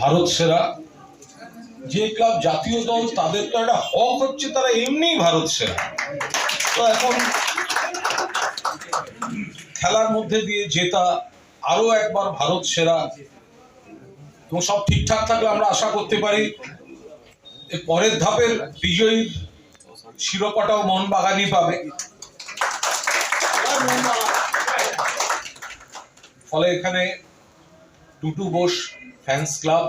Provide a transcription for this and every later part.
ভারত সেরা যে ক্লাব, জাতীয় দল, তাদের তো একটা হক হচ্ছে, তারা এমনিই ভারত সেরা। তো এখন খেলার মধ্যে দিয়ে জেতা, আরও একবার ভারত সেরা। এবং সব ঠিকঠাক থাকলে আমরা আশা করতে পারি পরের ধাপের বিজয়ীর শিরোপাটাও মন মোহনবাগানই পাবে। ফলে এখানে টুটু বোস ফ্যান্স ক্লাব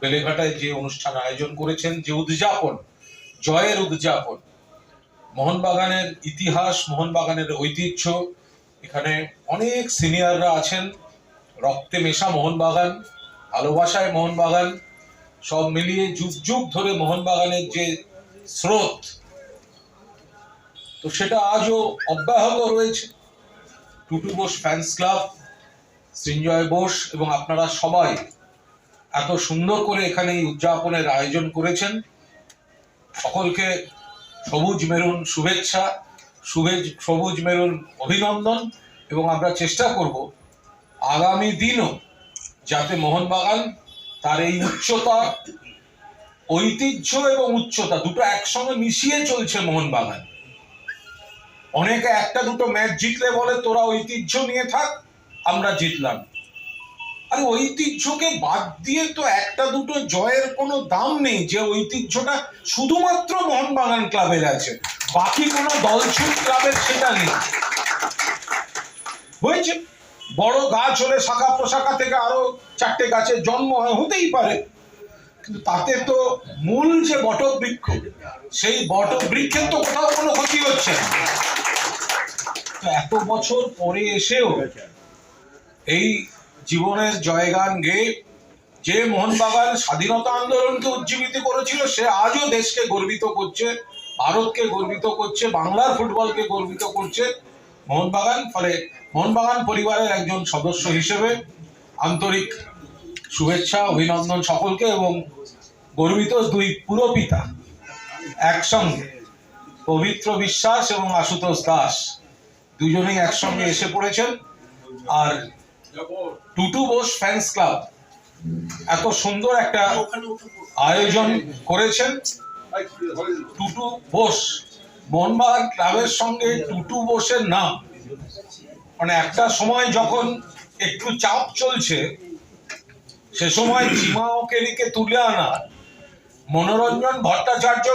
বেলেঘাটায় যে অনুষ্ঠান আয়োজন করেছেন, যে উদযাপন, জয়ের উদযাপন, মোহনবাগানের ইতিহাস, মোহনবাগানের ঐতিহ্য, এখানে অনেক সিনিয়ররা আছেন। রক্তে মেশা মোহনবাগান, ভালোবাসায় মোহনবাগান, সব মিলিয়ে যুগ যুগ ধরে মোহনবাগানের যে স্রোত, তো সেটা আজও অব্যাহত রয়েছে। টুটু বোস ফ্যান্স ক্লাব সৃঞ্জয় বোস এবং আপনারা সবাই এত সুন্দর করে এখানে এই উদযাপনের আয়োজন করেছেন। সকলকে সবুজ মেরুন শুভেচ্ছা, শুভেজ, সবুজ মেরুন অভিনন্দন এবং আমরা চেষ্টা করব আগামী দিনও যাতে মোহনবাগান তার এই উচ্চতা, ঐতিহ্য এবং উচ্চতা দুটো একসঙ্গে মিশিয়ে চলছে মোহনবাগান। অনেকে একটা দুটো ম্যাচ জিতলে বলে, তোরা ঐতিহ্য নিয়ে থাক, আমরা জিতলাম। আরে ঐতিহ্যকে বাদ দিয়ে তো একটা দুটো জয়ের কোনো দাম নেই, যে ঐতিহ্যটা শুধুমাত্র মোহনবাগান ক্লাবের আছে। বাকি কোনো দলছুট ক্লাবের সেটা নেই। হয়েছে বড় গাছ হলে শাখা প্রশাখা থেকে আরও চারটে গাছের জন্ম হয়, হতেই পারে। কিন্তু তাতে তো মূল যে বটবৃক্ষ, সেই বটবৃক্ষের তো কোথাও কোনো ক্ষতি হচ্ছে না। এত বছর পরে এসেও এই জীবনের জয়গান গেয়ে যে মোহনবাগান স্বাধীনতা আন্দোলনকে উজ্জীবিত করেছিল, সে আজও দেশকে গর্বিত করছে, ভারতকে গর্বিত করছে, বাংলার ফুটবলকে গর্বিত করছে মোহনবাগান ফলে মোহনবাগান পরিবারের একজন সদস্য হিসেবে আন্তরিক শুভেচ্ছা, অভিনন্দন সকলকে এবং গর্বিত দুই পুরপিতা একসঙ্গে, পবিত্র বিশ্বাস এবং আশুতোষ দাস। দুজনেই একসঙ্গে এসে পড়েছেন। আর টুটু বোস ফ্যান্স ক্লাব। এত সুন্দর একটা আয়োজন করেছেন টুটু বোস। মোহনবাগান ক্লাবের সঙ্গে টুটু বোসের নাম। মানে একটা সময় যখন একটু চাপ চলছে, সে সময় চিমা ও কেরিকে তুলে আনা, মনোরঞ্জন ভট্টাচার্য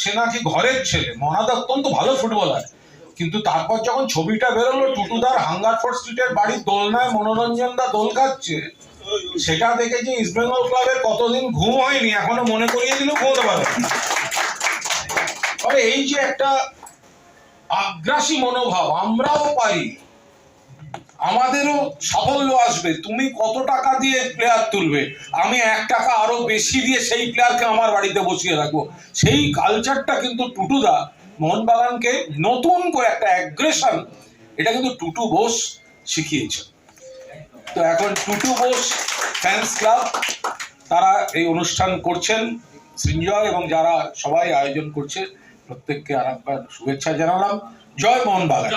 সে নাকি ঘরের ছেলে মনাদ অত্যন্ত ভালো ফুটবলার। কিন্তু তারপর যখন ছবিটা বেরোলো, টুটুদার হাঙ্গারফোর্ড স্ট্রিটের বাড়ির দোলনায় মনোরঞ্জন দা দোল খাচ্ছে, সেটা দেখে যে ইস্ট ক্লাবের কতদিন ঘুম হয়নি, এখনও মনে করিয়ে দিলেও ঘুমোতে পারে তবে এই যে একটা আগ্রাসী মনোভাব, আমরাও পারি, আমাদেরও সাফল্য আসবে, তুমি কত টাকা দিয়ে প্লেয়ার তুলবে, আমি এক টাকা আরও বেশি দিয়ে সেই প্লেয়ারকে আমার বাড়িতে বসিয়ে রাখব। সেই কালচারটা কিন্তু টুটুদা মোহনবাগানকে নতুন করে একটা অ্যাগ্রেশন এটা কিন্তু টুটু বোস শিখিয়েছে। তো এখন টুটু বোস ফ্যান্স ক্লাব তারা এই অনুষ্ঠান করছেন। সৃঞ্জয় এবং যারা সবাই আয়োজন করছে, প্রত্যেককে আর একবার শুভেচ্ছা জানালাম। জয় মোহনবাগান।